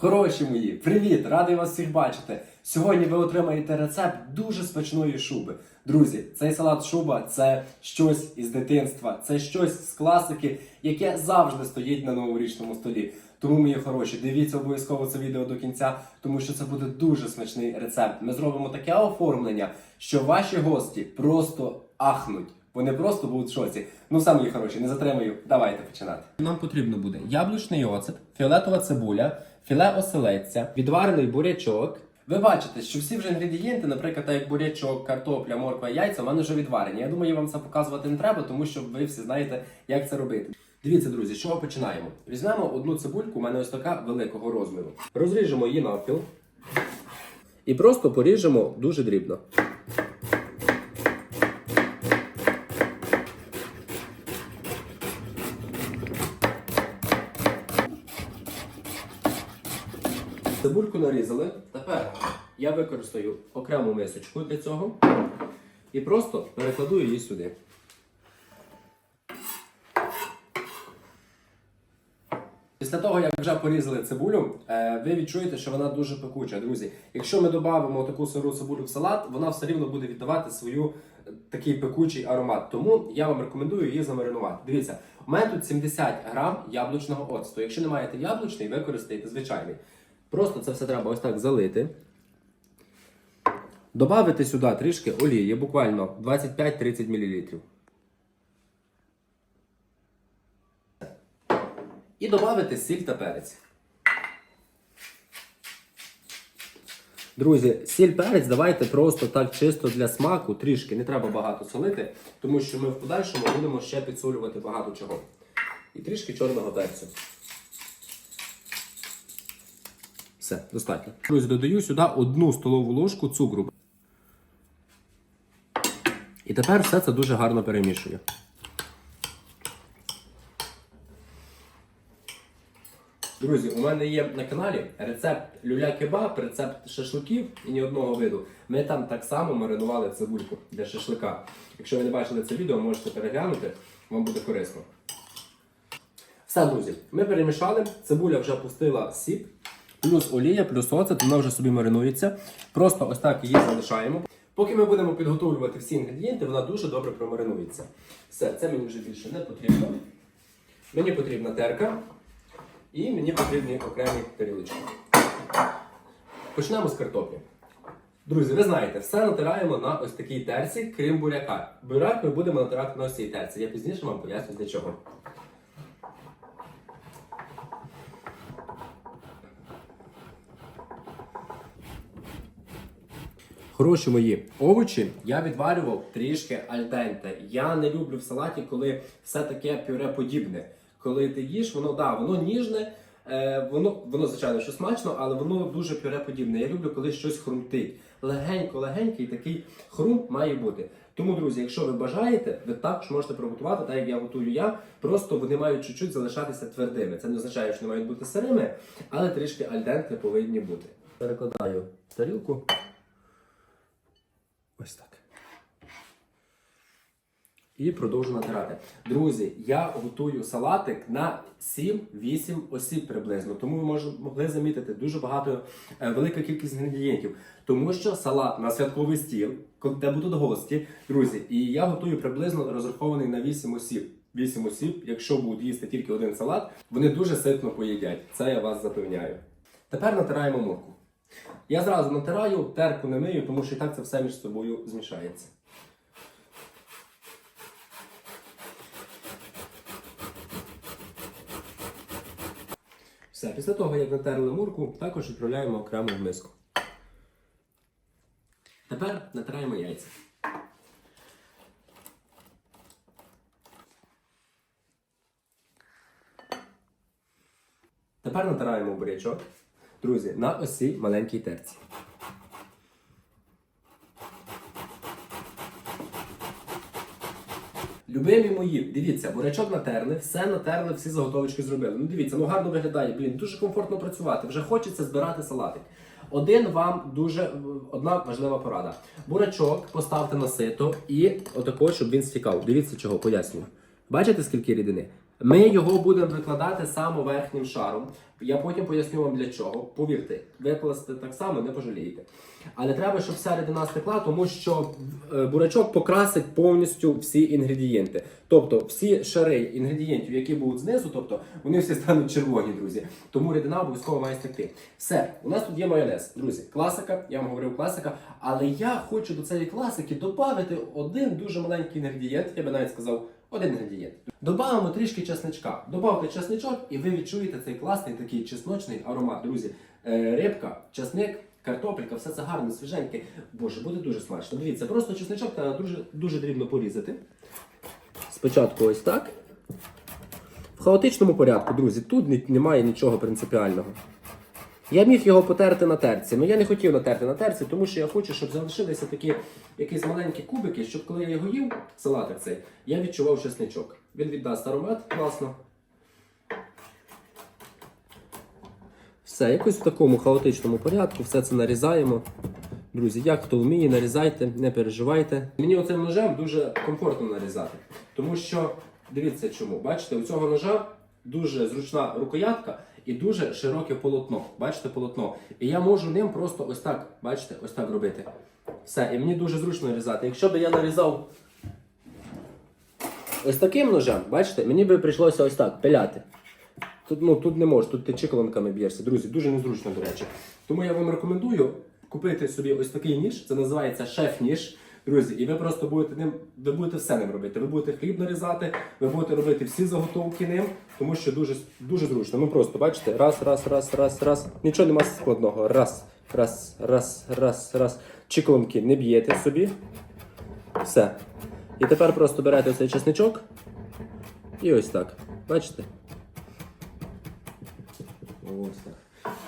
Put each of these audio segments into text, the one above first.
Хороші мої, привіт! Радий вас всіх бачити. Сьогодні ви отримаєте рецепт дуже смачної шуби. Друзі, цей салат шуба це щось із дитинства, це щось з класики, яке завжди стоїть на новорічному столі. Тому, мої хороші, дивіться обов'язково це відео до кінця, тому що це буде дуже смачний рецепт. Ми зробимо таке оформлення, що ваші гості просто ахнуть. Вони просто будуть в шоці. Ну, мої хороші, не затримую. Давайте починати. Нам потрібно буде яблучний оцет, фіолетова цибуля, філе оселедця, відварений бурячок. Ви бачите, що всі вже інгредієнти, наприклад, так як бурячок, картопля, морква, яйця, в мене вже відварені. Я думаю, вам це показувати не треба, тому що ви всі знаєте, як це робити. Дивіться, друзі, з чого починаємо? Візьмемо одну цибульку, у мене ось така великого розміру. Розріжемо її навпіл і просто поріжемо дуже дрібно. Цибульку нарізали. Тепер я використаю окрему мисочку для цього і просто перекладу її сюди. Після того, як вже порізали цибулю, е, ви відчуєте, що вона дуже пекуча, друзі. Якщо ми додамо таку сиру цибулю в салат, вона все рівно буде віддавати свою е, такий пекучий аромат. Тому я вам рекомендую її замаринувати. Дивіться, у мене тут 70 грам яблучного оцту. Якщо не маєте яблучний, використайте звичайний. Просто це все треба ось так залити. Добавити сюди трішки олії, буквально 25-30 мл. І додати сіль та перець. Друзі, сіль перець давайте просто так чисто для смаку, трішки, не треба багато солити, тому що ми в подальшому будемо ще підсолювати багато чого. І трішки чорного перцю. Все, достатньо. Друзі, додаю сюди одну столову ложку цукру. І тепер все це дуже гарно перемішую. Друзі, у мене є на каналі рецепт люля-кебаб, рецепт шашликів і ні одного виду. Ми там так само маринували цибульку для шашлика. Якщо ви не бачили це відео, можете переглянути, вам буде корисно. Все, друзі, ми перемішали, цибуля вже пустила сік, плюс олія, плюс оцет, вона вже собі маринується. Просто ось так її залишаємо. Поки ми будемо підготовлювати всі інгредієнти, вона дуже добре промаринується. Все, це мені вже більше не потрібно. Мені потрібна терка. І мені потрібні окремі тарілочки. Почнемо з картоплі. Друзі, ви знаєте, все натираємо на ось такій терці, крім буряка. Буряк ми будемо натирати на ось цій терці. Я пізніше вам поясню для чого. Хороші мої овочі я відварював трішки альденте. Я не люблю в салаті, коли все таке пюре подібне. Коли ти їш, воно да, воно ніжне, е, воно, воно звичайно що смачно, але воно дуже пюре подібне. Я люблю, коли щось хрумтить. Легенько-легенький такий хрум має бути. Тому, друзі, якщо ви бажаєте, ви також можете приготувати, так як я готую я. Просто вони мають чуть-чуть залишатися твердими. Це не означає, що вони мають бути сирими, але трішки альденти повинні бути. Перекладаю тарілку. Ось так. І продовжу натирати. Друзі, я готую салатик на 7-8 осіб приблизно. Тому ви може, могли замітити дуже багато, е, велика кількість інгредієнтів. Тому що салат на святковий стіл, де будуть гості, друзі, і я готую приблизно розрахований на 8 осіб. 8 осіб, якщо будуть їсти тільки один салат, вони дуже ситно поїдять. Це я вас запевняю. Тепер натираємо морку. Я зразу натираю, терку не мию, тому що і так це все між собою змішається. Все, після того, як натерли мурку, також відправляємо окремо в миску. Тепер натираємо яйця. Тепер натираємо бурячок. Друзі, на ось маленькій терці. Любимі мої, дивіться, бурячок натерли, все натерли, всі заготовочки зробили. Ну дивіться, ну гарно виглядає, блін, дуже комфортно працювати. Вже хочеться збирати салатик. Один вам дуже одна важлива порада. Бурячок поставте на сито і отако, щоб він стікав. Дивіться, чого пояснюю. Бачите, скільки рідини? Ми його будемо викладати саме верхнім шаром. Я потім поясню вам для чого. Повірте, викласти так само не пожалієте. Але треба, щоб вся рідина стекла, тому що е, бурячок покрасить повністю всі інгредієнти. Тобто всі шари інгредієнтів, які будуть знизу, тобто вони всі стануть червоні, друзі. Тому рідина обов'язково має стекти. Все, у нас тут є майонез, друзі. Класика, я вам говорив класика. Але я хочу до цієї класики додати один дуже маленький інгредієнт, я би навіть сказав, один інгредієнт. Добавимо трішки чесничка. Добавте чесничок, і ви відчуєте цей класний такий чесночний аромат, друзі. Е, рибка, чесник, картопелька, все це гарно, свіженьке. Боже, буде дуже смачно. Дивіться, просто чесничок треба дуже, дуже дрібно порізати. Спочатку ось так. В хаотичному порядку, друзі, тут немає нічого принципіального. Я міг його потерти на терці, але я не хотів натерти на терці, тому що я хочу, щоб залишилися такі якісь маленькі кубики, щоб коли я його їв, салатик цей, я відчував чесничок. Він віддасть аромат класно. Все, якось в такому хаотичному порядку, все це нарізаємо. Друзі, як хто вміє, нарізайте, не переживайте. Мені оцим ножем дуже комфортно нарізати. Тому що, дивіться чому, бачите, у цього ножа дуже зручна рукоятка і дуже широке полотно. Бачите полотно? І я можу ним просто ось так, бачите, ось так робити. Все, і мені дуже зручно нарізати. Якщо б я нарізав ось таким ножем, бачите, мені би прийшлося ось так пиляти. Тут, ну, тут не можеш, тут ти чиколонками б'єшся. Друзі, дуже незручно, до речі. Тому я вам рекомендую купити собі ось такий ніж. Це називається шеф-ніж. Друзі, і ви просто будете ним, ви будете все ним робити. Ви будете хліб нарізати, ви будете робити всі заготовки ним, тому що дуже, дуже зручно. Ну просто бачите, раз, раз, раз, раз, раз. Нічого нема складного. Раз, раз, раз, раз, раз. Чиколонки не б'єте собі. Все. І тепер просто берете цей чесничок. І ось так. Бачите? Ось так.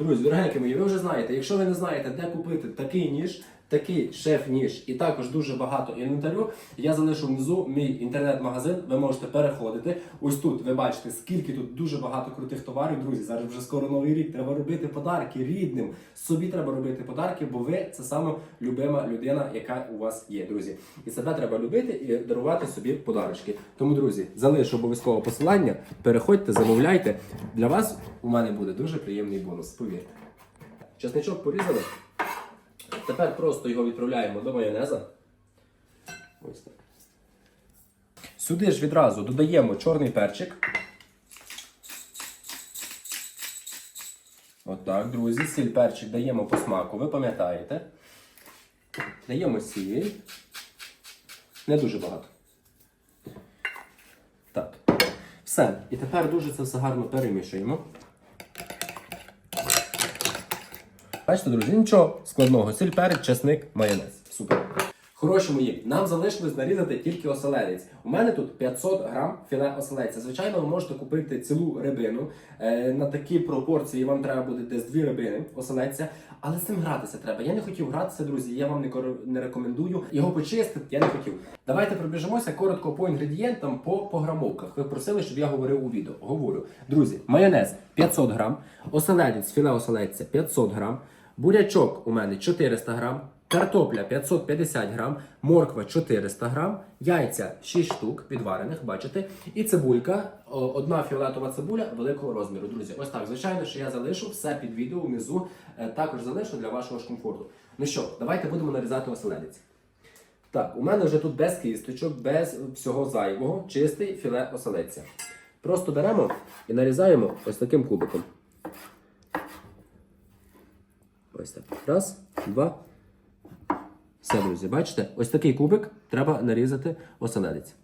Друзі, дорогенькі мої, ви вже знаєте, якщо ви не знаєте, де купити такий ніж, такий шеф-ніж і також дуже багато інвентарю, я залишу внизу мій інтернет-магазин. Ви можете переходити. Ось тут ви бачите, скільки тут дуже багато крутих товарів. Друзі, зараз вже скоро новий рік. Треба робити подарки рідним. Собі треба робити подарки, бо ви це саме любима людина, яка у вас є, друзі. І себе треба любити і дарувати собі подарочки. Тому, друзі, залишу обов'язково посилання. Переходьте, замовляйте. Для вас у мене буде дуже приємний бонус. Повірте. Чесничок порізали. Тепер просто його відправляємо до майонеза. Ось так. Сюди ж відразу додаємо чорний перчик. Отак, друзі, сіль перчик даємо по смаку, ви пам'ятаєте. Даємо сіль. Не дуже багато. Так. Все. І тепер дуже це все гарно перемішуємо. Бачите, друзі, нічого складного. Сіль, перець, чесник, майонез. Супер. Хороші мої, нам залишилось нарізати тільки оселедець. У мене тут 500 грам філе оселедця. Звичайно, ви можете купити цілу рибину. Е, на такі пропорції вам треба буде десь дві рибини оселедця. Але з цим гратися треба. Я не хотів гратися, друзі. Я вам не, рекомендую. Його почистити я не хотів. Давайте пробіжимося коротко по інгредієнтам, по пограмовках. Ви просили, щоб я говорив у відео. Говорю. Друзі, майонез 500 грам, оселедець, філе оселедця 500 грам, бурячок у мене 400 грам. Картопля 550 грам, морква 400 грам, яйця 6 штук відварених, бачите, і цибулька, одна фіолетова цибуля великого розміру. Друзі, ось так. Звичайно, що я залишу все під відео внизу, е, також залишу для вашого ж комфорту. Ну що, давайте будемо нарізати оселедець. Так, у мене вже тут без кісточок, без всього зайвого, чистий філе оселедця. Просто беремо і нарізаємо ось таким кубиком. Ось так. Раз, два. Все, друзі, бачите? Ось такий кубик треба нарізати оселедець.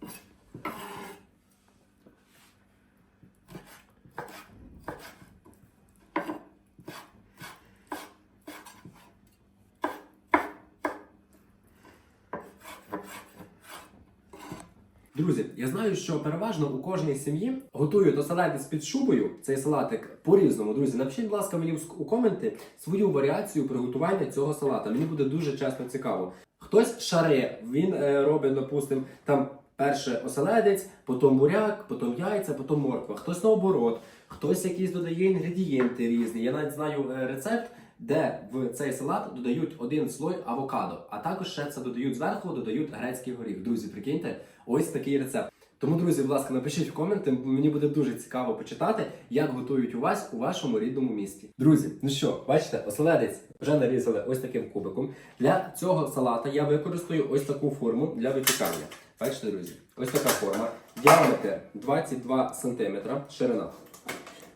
Знаю, що переважно у кожній сім'ї готують оселедець під шубою. Цей салатик по-різному. Друзі, напишіть, будь ласка, мені у коменти свою варіацію приготування цього салата. Мені буде дуже чесно цікаво. Хтось шаре, він е, робить, допустим, там перше оселедець, потім буряк, потім яйця, потім морква. Хтось наоборот, хтось якісь додає інгредієнти різні. Я навіть знаю е, рецепт, де в цей салат додають один слой авокадо, а також ще це додають зверху, додають грецький горіх. Друзі, прикиньте, ось такий рецепт. Тому, друзі, будь ласка, напишіть в коменти, мені буде дуже цікаво почитати, як готують у вас у вашому рідному місті. Друзі, ну що, бачите, оселедець вже нарізали ось таким кубиком. Для цього салата я використаю ось таку форму для випікання. Бачите, друзі, ось така форма. Діаметр 22 см, ширина.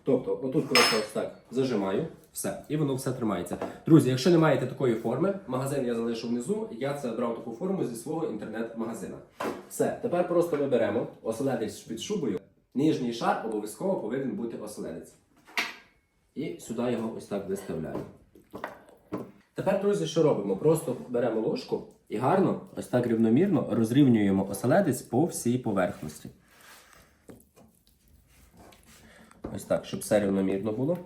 Тобто, отут просто ось так зажимаю, все, і воно все тримається. Друзі, якщо не маєте такої форми, магазин я залишу внизу. Я це брав таку форму зі свого інтернет-магазина. Все, тепер просто ми беремо оселедець під шубою. Нижній шар обов'язково повинен бути оселедець. І сюди його ось так виставляємо. Тепер, друзі, що робимо? Просто беремо ложку і гарно, ось так рівномірно розрівнюємо оселедець по всій поверхності. Ось так, щоб все рівномірно було.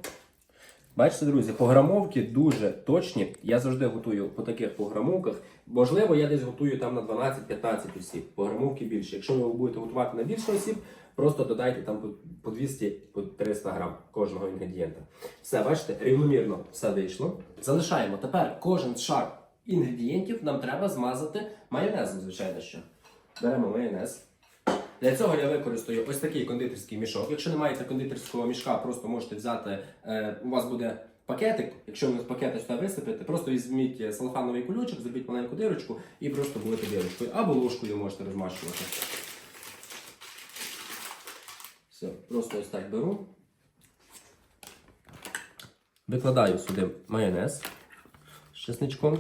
Бачите, друзі, пограмовки дуже точні. Я завжди готую по таких пограмовках. Можливо, я десь готую там на 12-15 осіб. Пограмовки більше. Якщо ви будете готувати на більше осіб, просто додайте там по- по 200 по 300 грам кожного інгредієнта. Все, бачите, рівномірно все вийшло. Залишаємо. Тепер кожен шар інгредієнтів нам треба змазати майонезом, звичайно що. Беремо майонез. Для цього я використаю ось такий кондитерський мішок. Якщо не маєте кондитерського мішка, просто можете взяти, е, у вас буде пакетик. Якщо ви з пакета сюди висипете, просто візьміть е, салфановий кульочок, зробіть маленьку дирочку і просто будете дирочкою. Або ложкою можете розмащувати. Все, просто ось так беру. Викладаю сюди майонез з чесничком.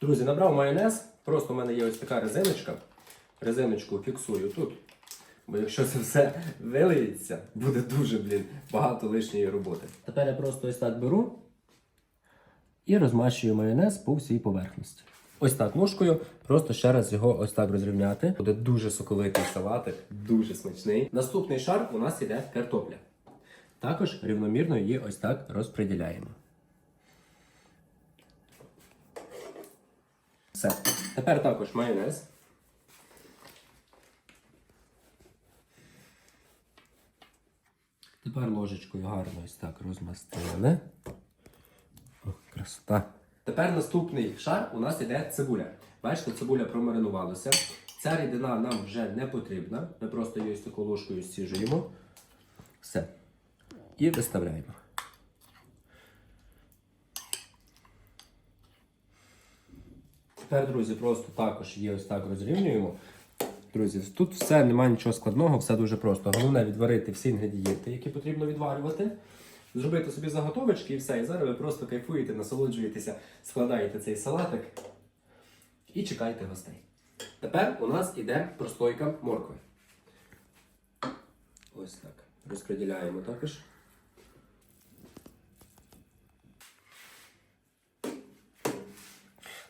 Друзі, набрав майонез. Просто в мене є ось така резиночка. Резиночку фіксую тут. Бо якщо це все вилиється, буде дуже, блін, багато лишньої роботи. Тепер я просто ось так беру і розмащую майонез по всій поверхності. Ось так ложкою, просто ще раз його ось так розрівняти. Буде дуже соковитий салатик, дуже смачний. Наступний шар у нас іде картопля. Також рівномірно її ось так розподіляємо. Все. Тепер також майонез. Тепер ложечкою гарно ось так розмастили. О, красота. Тепер наступний шар у нас іде цибуля. Бачите, цибуля промаринувалася. Ця рідина нам вже не потрібна. Ми просто її ось такою ложкою стіжуємо. Все. І виставляємо. Тепер, друзі, просто також її ось так розрівнюємо. Друзі, тут все немає нічого складного, все дуже просто. Головне відварити всі інгредієнти, які потрібно відварювати. Зробити собі заготовочки і все. І зараз ви просто кайфуєте, насолоджуєтеся, складаєте цей салатик і чекаєте гостей. Тепер у нас іде прослойка моркви. Ось так. Розподіляємо також.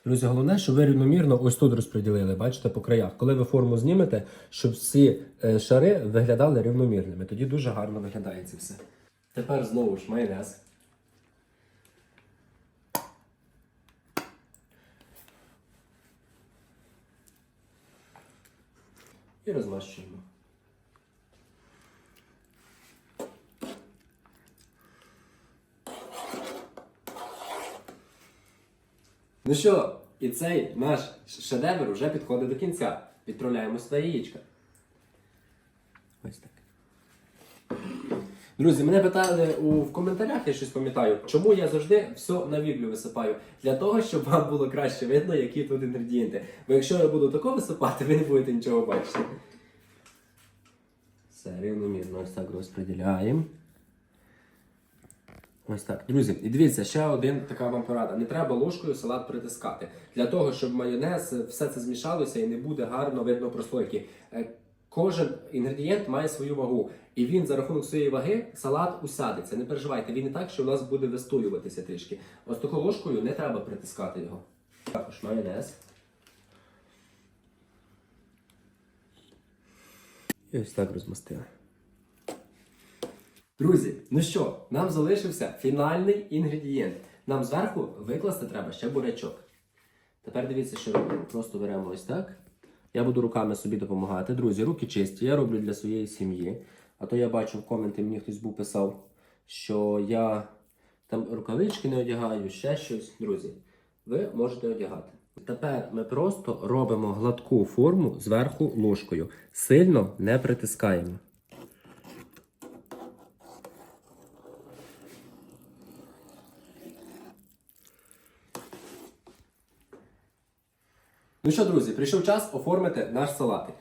Друзі, головне, щоб ви рівномірно ось тут розподілили, бачите, по краях. Коли ви форму знімете, щоб всі е, шари виглядали рівномірними. Тоді дуже гарно виглядає це все. Тепер знову ж майонез. І розмащуємо. Ну що, і цей наш шедевр вже підходить до кінця. Відправляємо сюди яєчка. Ось так. Друзі, мене питали у, в коментарях, я щось пам'ятаю, чому я завжди все на віблю висипаю. Для того, щоб вам було краще видно, які тут інгредієнти. Бо якщо я буду тако висипати, ви не будете нічого бачити. Все, рівномірно ось так розподіляємо. Ось так. Друзі, і дивіться, ще один така вам порада. Не треба ложкою салат притискати. Для того, щоб майонез, все це змішалося і не буде гарно видно прослойки. Е, Кожен інгредієнт має свою вагу, і він за рахунок своєї ваги салат усядеться. Не переживайте, він не так, що у нас буде вистоюватися трішки. Ось такою ложкою не треба притискати його. Також майонез. І ось так розмастили. Друзі, ну що, нам залишився фінальний інгредієнт. Нам зверху викласти треба ще бурячок. Тепер дивіться, що робимо. Просто беремо ось так. Я буду руками собі допомагати. Друзі, руки чисті, я роблю для своєї сім'ї. А то я бачу в коменті, мені хтось був писав, що я там рукавички не одягаю, ще щось. Друзі, ви можете одягати. Тепер ми просто робимо гладку форму зверху ложкою. Сильно не притискаємо. Ну що, друзі, прийшов час оформити наш салатик.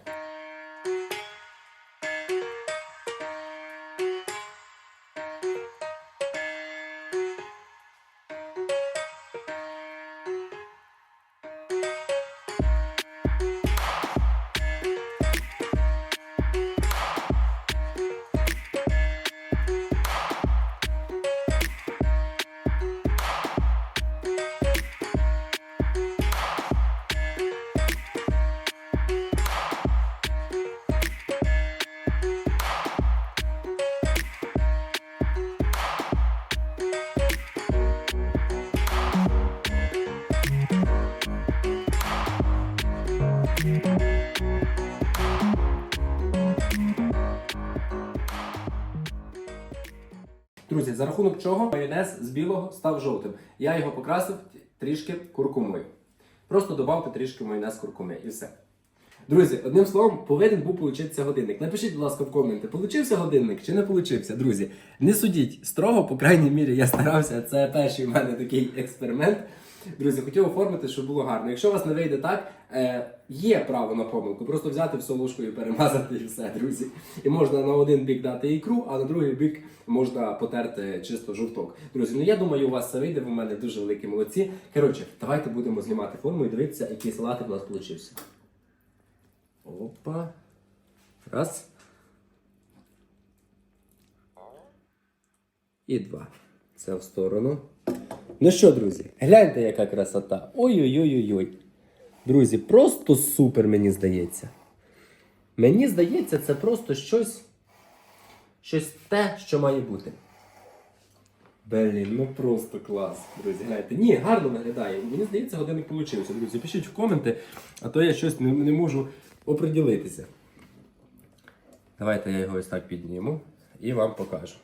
За рахунок чого майонез з білого став жовтим. Я його покрасив трішки куркумою. Просто додавте трішки майонез куркуми і все. Друзі, одним словом, повинен був получитися годинник. Напишіть, будь ласка, в коменти, получився годинник чи не получився, друзі. Не судіть строго, по крайній мірі, я старався. Це перший в мене такий експеримент. Друзі, хотів оформити, щоб було гарно. Якщо у вас не вийде так, е, є право на помилку. Просто взяти все ложкою, перемазати і все, друзі. І можна на один бік дати ікру, а на другий бік можна потерти чисто жовток. Друзі, ну я думаю, у вас це вийде. Ви в мене дуже великі молодці. Коротше, давайте будемо знімати форму і дивитися, який салатик у нас вийшов. Опа. Раз. І два. Це в сторону. Ну що, друзі, гляньте, яка красота. Ой-ой-ой-ой. Друзі, просто супер, мені здається. Мені здається, це просто щось. Щось те, що має бути. Блін, ну просто клас, друзі. Гляньте. Ні, гарно виглядає. Мені здається, годинник получився. Друзі, пишіть в коменти, а то я щось не, не можу оприділитися. Давайте я його ось так підніму і вам покажу.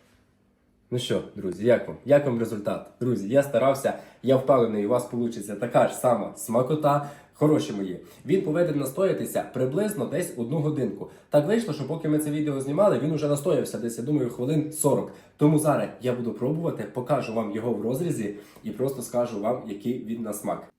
Ну що, друзі, як вам? Як вам результат? Друзі, я старався, я впевнений, у вас вийде така ж сама смакота. Хороші мої. Він повинен настоятися приблизно десь одну годинку. Так вийшло, що поки ми це відео знімали, він уже настоявся десь, я думаю, хвилин 40. Тому зараз я буду пробувати, покажу вам його в розрізі і просто скажу вам, який він на смак.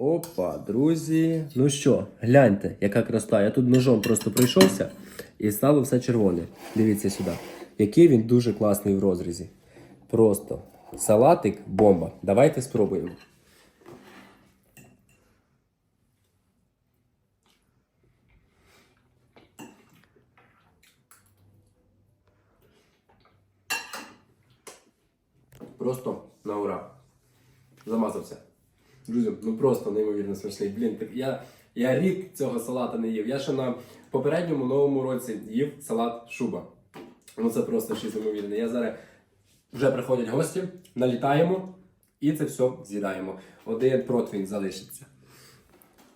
Опа, друзі. Ну що, гляньте, яка краса. Я тут ножом просто пройшовся і стало все червоне. Дивіться сюди. Який він дуже класний в розрізі. Просто салатик бомба. Давайте спробуємо. Просто на ура. Замазався. Друзі, ну просто неймовірно смачний. Блін, так я, я рік цього салата не їв. Я ще на попередньому новому році їв салат шуба. Ну це просто щось неймовірне. Я зараз вже приходять гості, налітаємо і це все з'їдаємо. Один противень залишиться.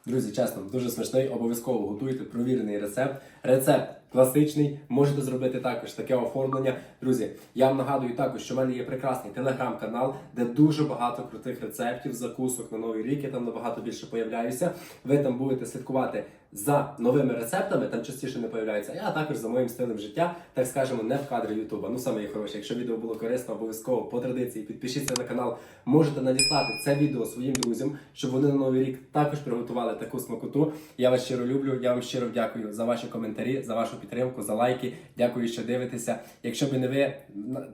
Друзі, чесно, дуже смачний. Обов'язково готуйте провірений рецепт. Рецепт класичний. Можете зробити також таке оформлення. Друзі, я вам нагадую також, що в мене є прекрасний телеграм-канал, де дуже багато крутих рецептів, закусок на новий рік. Я там набагато більше появляюся. Ви там будете слідкувати за новими рецептами, там частіше не появляються. А також за моїм стилем життя, так скажемо, не в кадрі Ютуба. Ну саме є хороше. Якщо відео було корисно, обов'язково по традиції підпишіться на канал. Можете надіслати це відео своїм друзям, щоб вони на новий рік також приготували таку смакоту. Я вас щиро люблю. Я вам щиро дякую за ваші коментарі, за вашу підтримку, за лайки. Дякую, що дивитеся. Якщо б не ви,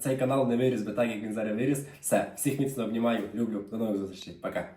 цей канал не виріс би так, як він зараз виріс. Все, всіх міцно обнімаю, люблю. До нових зустрічей. Пока.